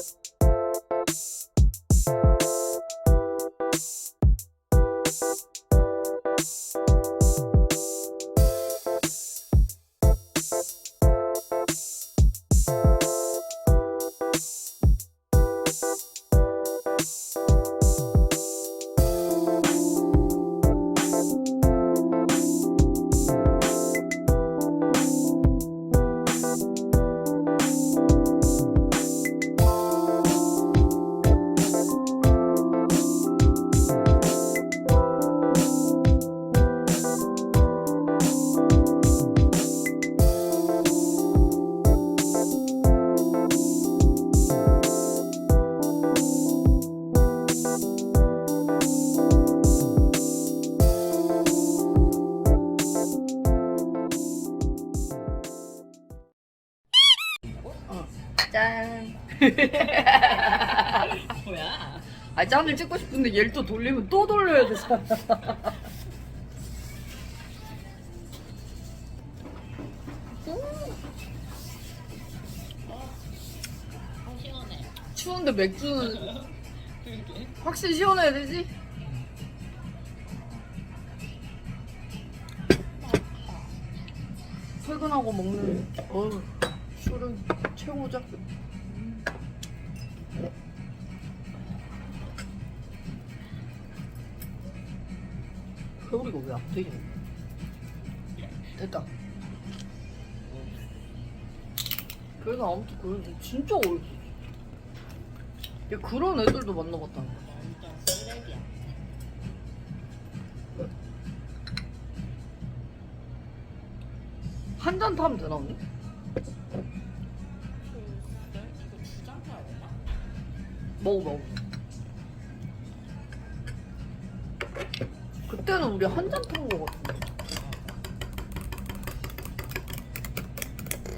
you 짠을 찍고 싶은데 얘를 또 돌리면 또 돌려야 되잖아. 아 시원해. 추운데 맥주는. 확실히 시원해야 되지? 퇴근하고 먹는 어우 술은 최고죠. 회오리가 왜안 되냐? 됐다. 그래서 아무튼 그런데 진짜 어렵어. 야, 그런 애들도 만나봤다는 거야. 완전 쓰레기야. 한 잔 타면 되나 언니? 그? 먹어 먹어. 그때는 우리 한 잔 탄 거 같은데.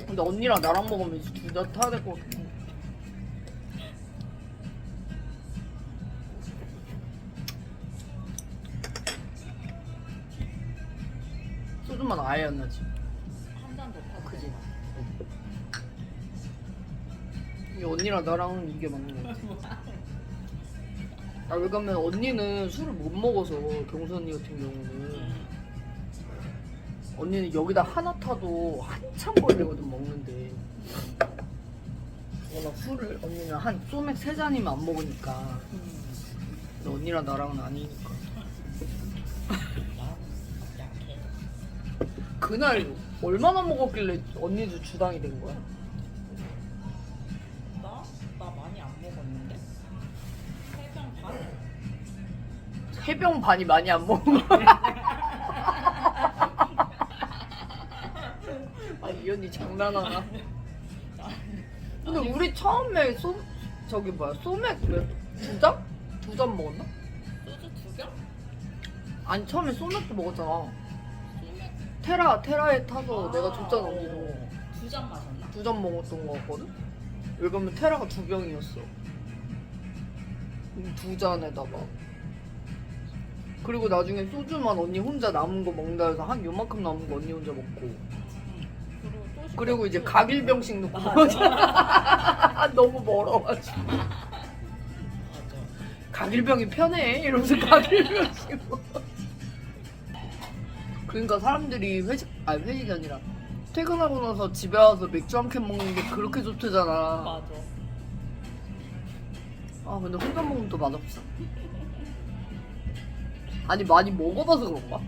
근데 언니랑 나랑 먹으면 이제 둘다 타야 될 것 같아. 소주만 아예 안 나지. 한 잔 더 타고. 그지? 이 언니랑 나랑은 이게 맞는 거 같아. 아, 왜냐면 언니는 술을 못 먹어서 경수 언니 같은 경우는 언니는 여기다 하나 타도 한참 걸리거든 먹는데 워낙 술을 언니는 한 소맥 세 잔이면 안 먹으니까 근데 언니랑 나랑은 아니니까 약해. 그날 얼마나 먹었길래 언니도 주당이 된 거야? 세병 반이 많이 안 먹은 거야 아이 언니 장난하나 근데 우리 처음에 소 저기 뭐야 소맥 몇두 잔? 두 잔 먹었나? 소주 두 병? 아니 처음에 소맥도 먹었잖아 소맥. 테라 테라에 타서 내가 줬잖아 언니도 두잔 마셨나? 두 잔 먹었던 거 같거든? 왜냐면 테라가 두 병이었어 음, 두 잔에다가 그리고 나중에 소주만 언니 혼자 남은 거 먹는다 해서 한 요만큼 남은 거 언니 혼자 먹고 응. 그리고 또. 그리고 이제 각일병씩 넣고. 먹었잖아 너무 멀어가지고 맞아. 각일병이 편해 이러면서 각일병씩 먹어 그러니까 사람들이 회식 아니 회식이 아니라 퇴근하고 나서 집에 와서 맥주 한 캔 먹는 게 그렇게 좋대잖아 맞아. 아 근데 혼자 먹으면 또 맛없어 아니 많이 먹어봐서 그런가?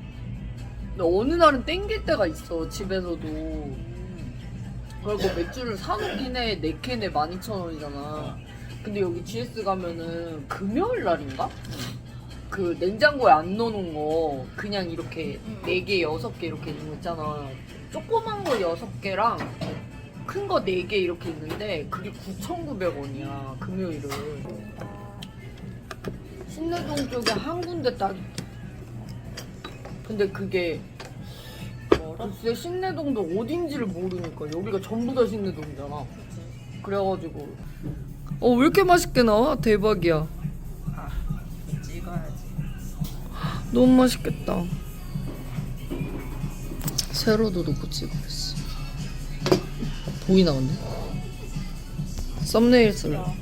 근데 어느 날은 땡길 때가 있어 집에서도 음. 그리고 맥주를 사놓긴 해 4캔에 12,000원이잖아 근데 여기 GS 가면은 금요일 날인가? 그 냉장고에 안 넣어놓은 거 그냥 이렇게 음. 4개, 6개 이렇게 있는 거 있잖아 조그만 거 6개랑 큰거 4개 이렇게 있는데 그게 9,900원이야 금요일은 신내동 쪽에 한 군데 딱. 근데 그게? 글쎄 신내동도 어딘지를 모르니까 여기가 전부 다 신내동이잖아. 그래가지고 어 왜 이렇게 맛있게 나와? 대박이야 아, 찍어야지. 너무 맛있겠다 세로도 넣고 찍어야지 보이나 근데? 썸네일 쓸래 야,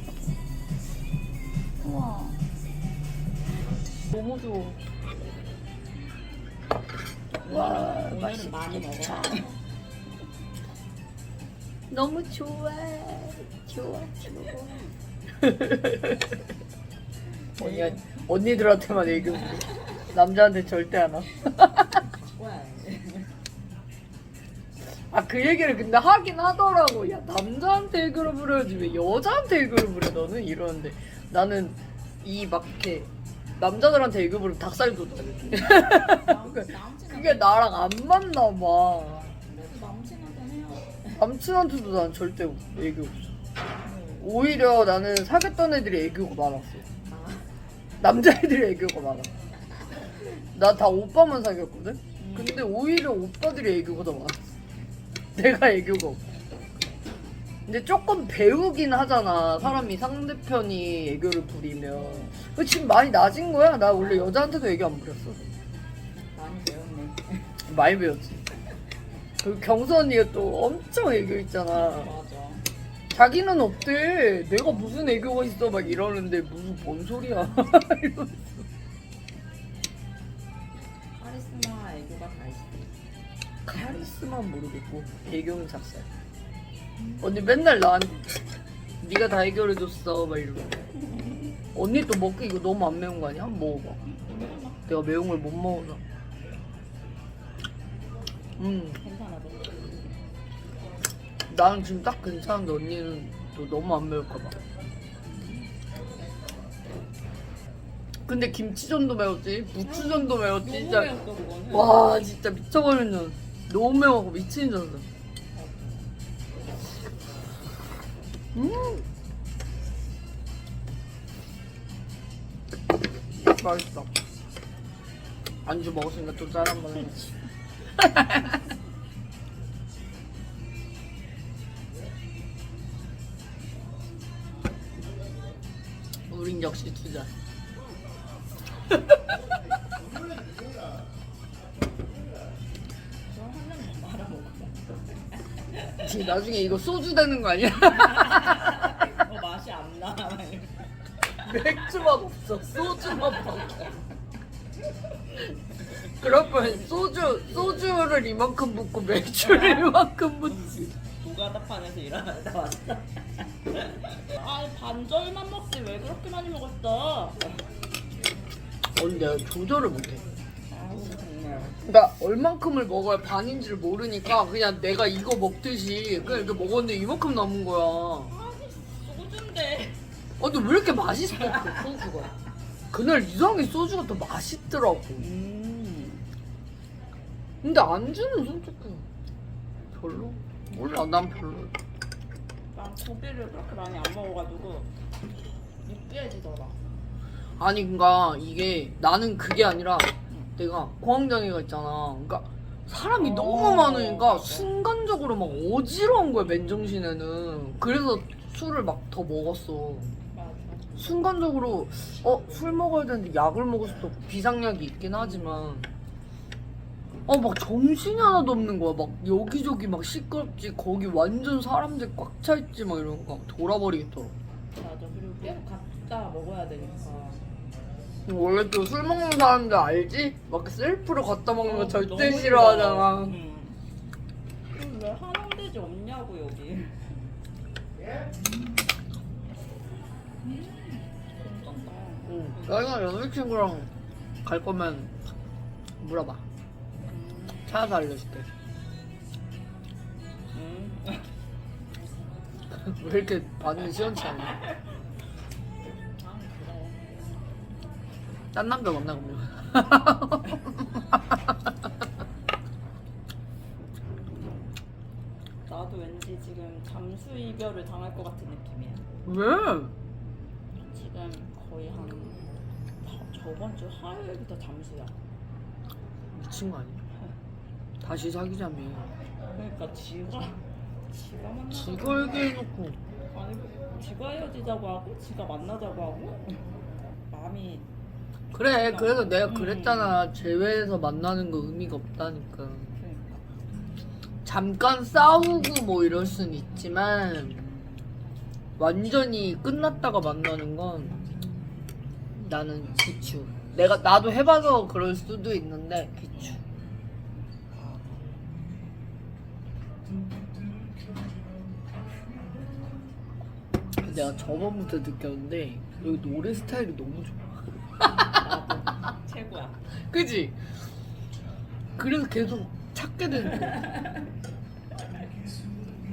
우와. 너무 좋아. 와, 오늘은 많이 먹어. 너무 좋아. 좋아, 좋아. 언니 언니들한테만 애교. 남자한테 절대 안 와. 아 그 얘기를 근데 하긴 하더라고. 야 남자한테 애교를 부려야지 왜 여자한테 애교를 부려 너는 이러는데 나는 이 막 이렇게 남자들한테 애교 부르면 닭살 돋아. 그게 나랑 안 맞나 봐. 남친한테 해요. 남친한테도 난 절대 애교 없어. 오히려 나는 사귀었던 애들이 애교가 많았어. 아, 남자애들이 애교가 많아. 나 다 오빠만 사귀었거든? 근데 오히려 오빠들이 애교가 더 많았어. 내가 애교가 없고. 근데 조금 배우긴 하잖아. 사람이 상대편이 애교를 부리면. 그 지금 많이 낮은 거야. 나 원래 여자한테도 애교 안 부렸어. 많이 배웠네. 많이 배웠지. 그리고 경수 언니가 또 엄청 애교 있잖아. 맞아. 자기는 없대. 내가 무슨 애교가 있어. 막 이러는데 무슨 뭔 소리야. 이러면서. 카리스마 애교가 다 있어. 카리스마는 모르겠고 애교는 작살. 언니 맨날 나한테 네가 다 해결해 줬어 막 이러고. 언니 또 먹기 이거 너무 안 매운 거 아니야? 한번 먹어봐. 내가 매운 걸 못 먹어서. 음, 괜찮아. 나는 지금 딱 괜찮은데 언니는 또 너무 안 매울까 봐. 근데 김치전도 매웠지, 부추전도 매웠지, 진짜. 그거는. 와, 진짜 미쳐버리는. 너무 매워서 미치는 줄 알았어. 음. 맛있다. 안주 먹었으니까 또번 해야지. 우린 역시. 지금 나중에 이거 소주 되는 거 아니야? 맥주만 없어. 소주만 밖에. 바엔 소주, 소주를 이만큼 붓고 맥주를 이만큼 붓지. 노가다판에서 일하다 왔어. 아 반절만 먹지 왜 그렇게 많이 먹었어? 언니 내가 조절을 못해. 아우 정말. 그러니까 얼만큼을 먹어야 반인지를 모르니까 그냥 내가 이거 먹듯이 그냥 이렇게 먹었는데 이만큼 남은 거야. 어, 근데 왜 이렇게 맛있어, 그 소주가. 그날 이상하게 소주가 더 맛있더라고. 음. 근데 안주는 솔직히 별로. 몰라, 난 별로. 난 고기를 그렇게 많이 안 먹어가지고 느끼해지더라. 아니 그니까 이게 나는 그게 아니라 내가 공황장애가 있잖아. 그러니까 사람이 어, 너무 많으니까. 순간적으로 막 어지러운 거야 맨정신에는. 그래서 술을 막 더 먹었어. 순간적으로 어 술 먹어야 되는데 약을 먹을 수도 없고 비상약이 있긴 하지만 어 막 정신이 하나도 없는 거야. 막 여기저기 막 시끄럽지. 거기 완전 사람들 꽉 차 있지 막 이런 거 돌아버리겠더라. 맞아. 그리고 계속 각자 먹어야 되니까. 원래 또 술 먹는 사람들 알지? 막 셀프로 갖다 먹는 거 어, 절대 너무 싫어하잖아. 응. 그럼 왜 한원돼지 없냐고 여기. 괜 응. 내가 여자친구랑 갈 거면 물어봐. 음. 찾아서 알려줄게. 음. 왜 이렇게 반응이 시원치 않냐? 딴 남자 만나 그러면. 나도 왠지 지금 잠수 이별을 당할 것 같은 느낌이야. 왜? 지금 거의 한 다- 저번 주 화요일부터 잠수야. 미친 거 아니야? 다시 사귀자며. 그러니까 지가 지가 만나. 지가 얘기해놓고. 아니 지가 헤어지자고 하고 지가 만나자고 하고 마음이 그래, 그래서 내가 음. 그랬잖아. 제외해서 만나는 거 의미가 없다니까. 그러니까 잠깐 싸우고 뭐 이럴 순 있지만 완전히 끝났다가 만나는 건 나는 비추. 내가 나도 해봐서 그럴 수도 있는데 비추. 내가 저번부터 느꼈는데 여기 노래 스타일이 너무 좋아. 최고야. 그지? 그래서 계속 찾게 되는 거야.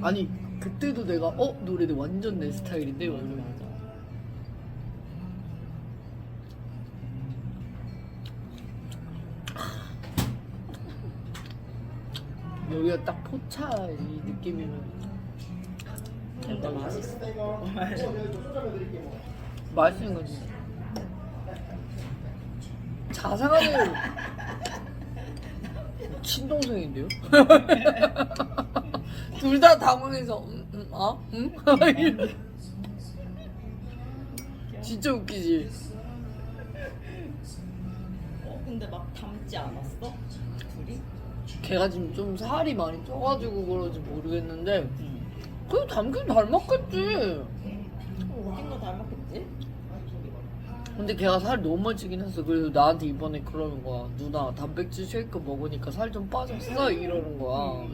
아니 그때도 내가 어 노래 완전 내 스타일인데 이러면서 여기가 딱 포차 이 느낌이면 진짜 맛있어. 맛있는 거지. 자상하게 친동생인데요? 둘 다 당황해서 음, 음, 아? 응? 진짜 웃기지? 어, 근데 막 닮지 않았어? 걔가 지금 좀 살이 많이 쪄가지고 그런지 모르겠는데 응. 그래도 닮긴 닮았겠지 웃긴 거 닮았겠지? 근데 걔가 살이 너무 많이 찌긴 했어. 그래서 나한테 이번에 그러는 거야. 누나 단백질 쉐이크 먹으니까 살 좀 빠졌어 이러는 거야.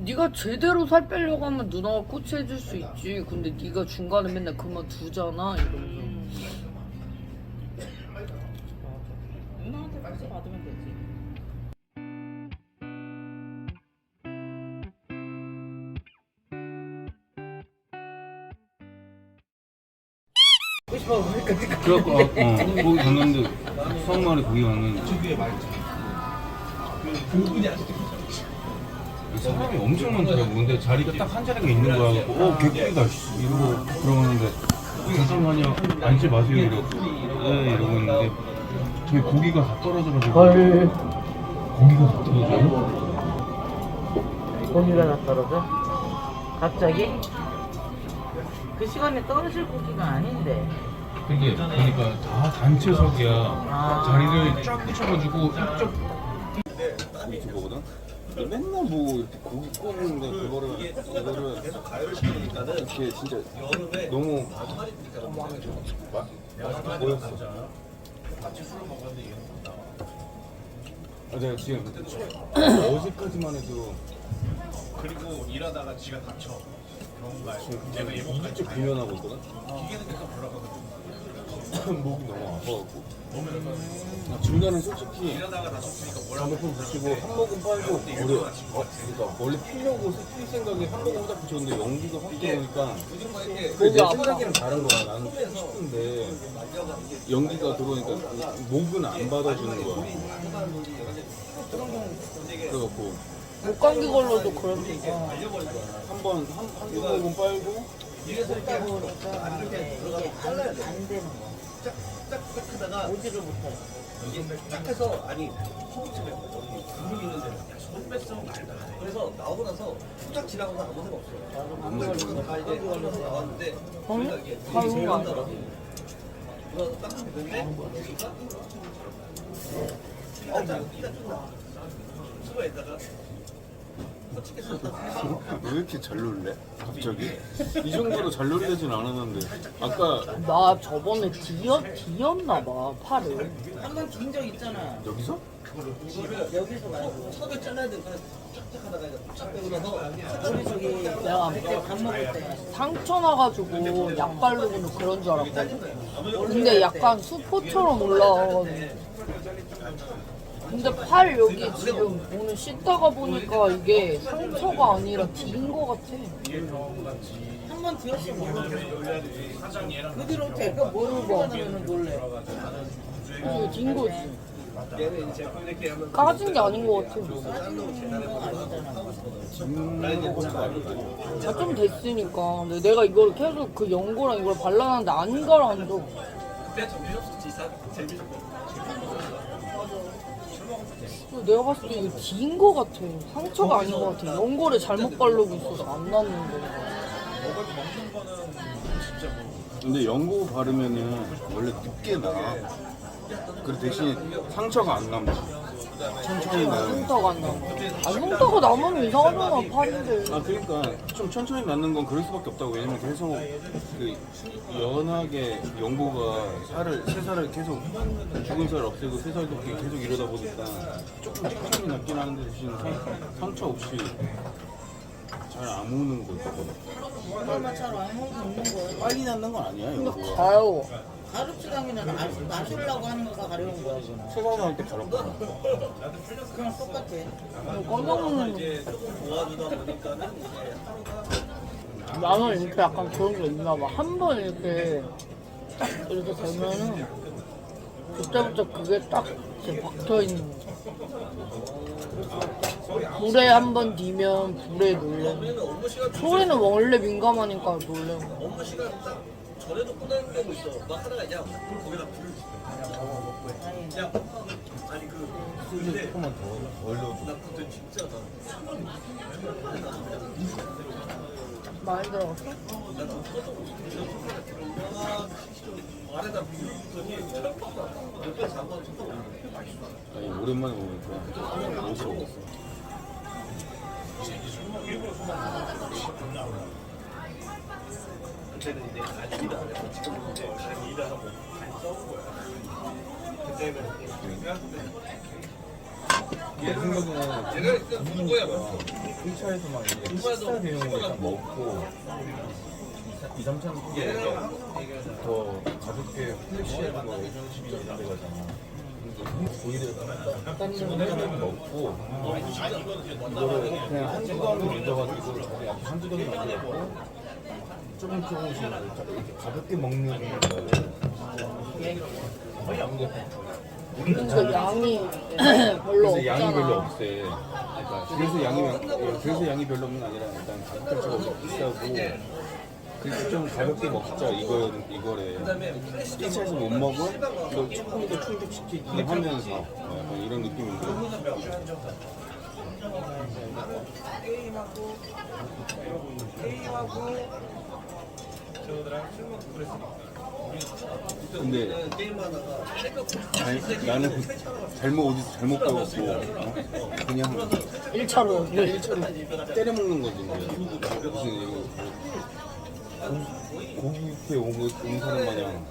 네가 제대로 살 빼려고 하면 누나가 코치해줄 수 있지. 근데 네가 중간에 맨날 그만두잖아 이러면서. 그래갖고 아, 어, 거기 갔는데 수학마을에 거기 갔는데. 사람이 엄청 많더라고. 근데 자리가 딱 한 자리가 있는 거야 그래갖고 어 개꿀이다 씨, 이러고 들어가는데 잠깐만요. 앉지 마세요 이러고. 네 이러고 있는데 저기 고기가 다 떨어져가지고. 고기가 다 떨어져요? 고기가 다 떨어져? 갑자기? 그 시간에 떨어질 고기가 아닌데 근데 보니까 다 단체석이야 아. 자리를 쫙 붙여가지고 이쪽 유튜버거든. 근데 맨날 뭐 이렇게 고기 구우는데 그거를 이거를 이렇게 진짜 너무 마- 뭐였어? 아, 내가 지금 어제까지만 해도 그리고 일하다가 지가 다쳐. 지금 이쪽 비면하고 있거든. 목이 너무 아파갖고. 아, 중간에 솔직히 자모품 붙이고 한 모금 빨고 머리 어, 그러니까 원래 피려고 필 생각에 한 모금 딱 붙였는데 연기가 확 들어오니까 그게 내 생각이랑 다른 거야. 나는 피고 싶은데 연기가 들어오니까 목은 안 받아주는 거야. 그래갖고 목 감기 걸려도 그럴 수 있어. 한번 한, 한두 모금 빨고 이게 안, 안 되는 거 오지를 못해 딱 해서 아니 허벅지 뺐고 여기 근육 있는 데는 손 뺐으면 말도 안 해. 그래서 나오고 나서 후딱 지나고 나서 아무 생각 없어요. 안 걸리고 다 이제 하면서 나왔는데 우리가 이게 다른 되게 거 잘한다고. 그래서 딱 됐는데 피가 나 피가 좀 나. 수거했다가 솔직히 왜 이렇게 잘 놀래? 갑자기? 이 정도로 잘 놀래진 않았는데 아까 나 저번에 뒤었 뒤었나 봐 팔을. 한 번 긴 적 있잖아 여기서? 여기서 말고 턱을 잘라야 되니까 쫙쫙 하다가 이제 쫙 빼고 나서 우리 저기 내가 그때 밥 먹을 때 상처 나가지고 약 바르고는 그런 줄 알았거든. 근데 약간 수포처럼 올라와가지고. 근데 팔 여기 지금 오늘 씻다가 보니까 이게 상처가 아니라 뒤인 것 같아. 한번 뒤었어 그 뒤로 어떻게 그 뭐를 먹으면 놀래 이거 뒤인 거지. 까진 게 아닌 것 같아. 다 좀 됐으니까. 근데 내가 이걸 계속 그 연고랑 이걸 발라놨는데 안 가라앉아. 내가 봤을 때 이거 뒤인 것 같아. 상처가 아닌 것 같아. 연고를 잘못 바르고 있어서 안 낫는 거. 근데 연고 바르면은 원래 늦게 나. 그 대신 상처가 안 남지. 천천히 나는 흉터가 안 나고. 아 흉터가 나면 이상하잖아 팔인데. 아 그러니까 좀 천천히 낳는 건 그럴 수밖에 없다고 왜냐면 계속 그 연하게 연고가 살을 새 살을 계속 죽은 살 없애고 새살 돋게 계속 이러다 보니까 조금 천천히 낳긴 하는데 대신 상, 상처 없이 잘 안 우는 거 있거든 얼마 차로 안 먹는 거야. 빨리 낳는 건 아니야 연고가 가요. 가르치당이는 마시려고 하는 거가 가려운 거야, 그거는. 새살 나올 때 가렵다 그냥 똑같아. 이제 나는 이렇게 약간 그런 게 있나 봐. 한 번 이렇게 딱 이렇게 되면은 그때부터 그게 딱 이렇게 박혀 있는 거. 불에 한번 뒤면 불에 놀래. 소리는 원래 민감하니까 놀래. 전에도 끝나는 경우 있어. 막 하다가 야 거기다 불을 지펴. 야 아니 그 근데 조금만 더 얼려줘 나 그때 진짜 나 많이 들어갔어? 말에다 비벼더니 옆에 잠깐 쳤다. 아니 오랜만에 보니까 옷을 먹었어 그때는 이제 아침이다. 지금 이제 다른 일을 하고 많이 써본 거야. 그때는 내 생각에는 내가 일단 누군 거야 봤어. 1차에서만 이제 식사 대용으로 딱 먹고 2, 3차는 더 가볍게 플래시하는 거 예전식이 이런 데 가잖아. 고기를 딴 데는 먹고 이거를 그냥 한두 덩이 자기 앞에 한두 덩이 만들고 조금 조금씩 이렇게 가볍게 먹는 거를 근데 양이 별로 그래서 양이 별로 없잖아. 없대. 그러니까 그래서 양이 많- 그래서 양이 별로 없는 게 아니라 일단 가격대가 비싸고 그래서 좀 가볍게 먹자 이거 이거래. 1차에서 못 먹은 이거 조금 더 충족시키기 하면서 약간 이런 느낌인데. 근데 게임하다가 아니, 나는 잘못 어디서 잘못 배웠고 어? 그냥 1차로 일처리 때려 먹는 거지 이제. 무슨 이거 고- 고기 뷔페 온, 거- 온 사람 마냥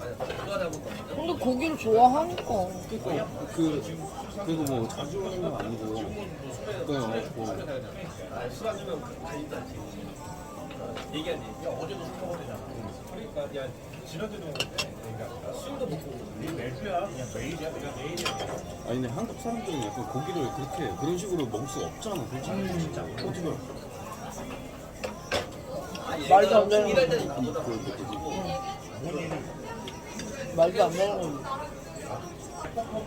근데 고기를 좋아하니까. 그러니까 그 그리고 뭐 자주 먹는 건 아니고 그냥 뭐 얘기하지. 야. 어제도 술 먹어야 되잖아. 그러니까 야 지난주도 그러니까 술도 먹고 매주야. 그냥 매일이야. 내가 매일이야. 아니 근데 한국 사람들은 약간 고기를 그렇게 그런 식으로 먹을 수 없잖아. 솔직히 진짜. 어떻게 말도 안 되는 일할 거. 때는 나보다 그런 거지. 말도 안 되는 거.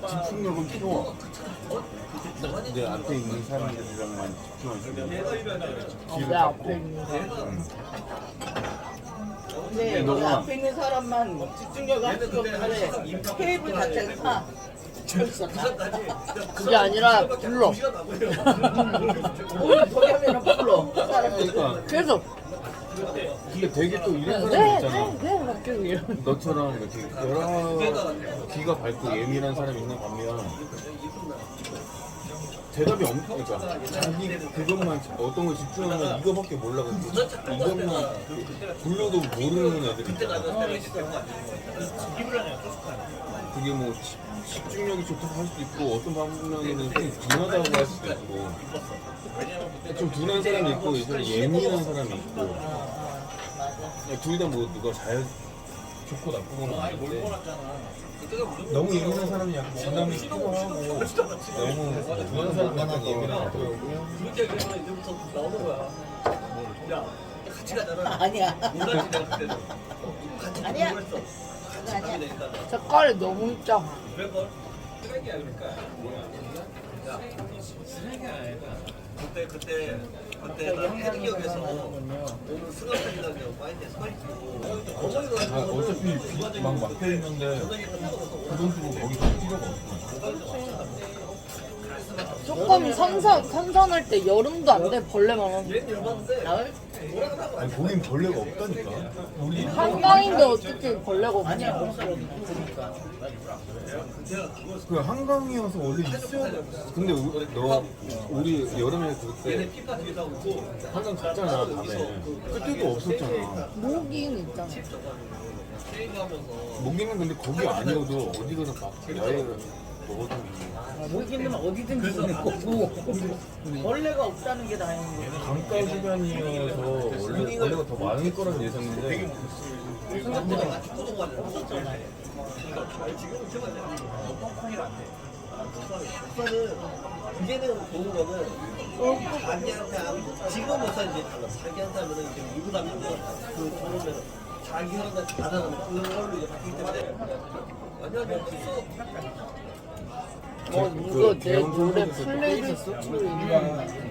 집중력은 필요하 내 앞에 있는 사람들이랑만 집중하시면 내 앞에 있는 사람. 근데 너가- 그 앞에 있는 사람만 집중력을 할 수가 없는데 테이블 자체가 쳐 그게 아니라 불러. 오늘 하면은 불러. 사람들이. 그러니까 계속. 근데 되게 또 이런 네, 사람 있잖아 네, 네. 막 계속 이런. 너처럼 이렇게 여러 귀가 밝고 예민한 사람이 있는 반면 대답이 없 그러니까 자기 그것만 어떤 걸 집중하면 이거밖에 몰라가지고 이것만 불러도 모르는 애들이 있잖아 그게 뭐 집- 집중력이 좋다고 할 수도 있고 어떤 반면에는 좀 둔하다고 할 수도 있고. 좀 둔한 사람이 있고 예전에 예민한 사람이 있고. 둘 다 뭐 누가 잘 좋고 나쁘고는 아닌데 너무 예민한 사람이 약간 부담이 필요하고 너무 사람이 약간 예민하고 그렇게 그러면 이제부터 나오는 거야. 야 같이 가잖아. 아니야. 몰랐지 내가 그때는. 같이 아니야. 공부했어. 같이 가게 되니까. 색깔이 너무 있잖아. 그래서 쓰레기야 그러니까. 야 그때 그때 그때 나 해리역에서 오늘 파이트고 어머니가 아, 어차피 막 막혀 있는데 그돈 주고 거기 갈 필요가 없어. 조금 선선 선선할 때 여름도 안 돼? 벌레만 하는. 아니 거긴 벌레가 없다니까. 우리 한강인데 어떻게 벌레가 없냐? 그 한강이어서 원래 있어야 돼. 근데 우, 너 우리 여름에 그때 한강 갔잖아 밤에. 그때도 없었잖아. 모기는 있잖아. 모기는 근데 거기 아니어도 어디로나 막 야외를 모기는 어디든지 있는 거고. 벌레가 없다는 게 다행인 거지 강가 주변이어서 원래 벌레가 더 많을 거란 예상인데. 생각보다 없었잖아 우선은 이제는 좋은 거는 자기한테 안- 지금 못사 이제 달라. 자기한테 하면은 이제 다니는 그 좋으면 자기 하는 안 하는 그걸로 이제 바뀌기 때문에. 완전 없어. 어 이거 내 노래 플레이리스트 있나?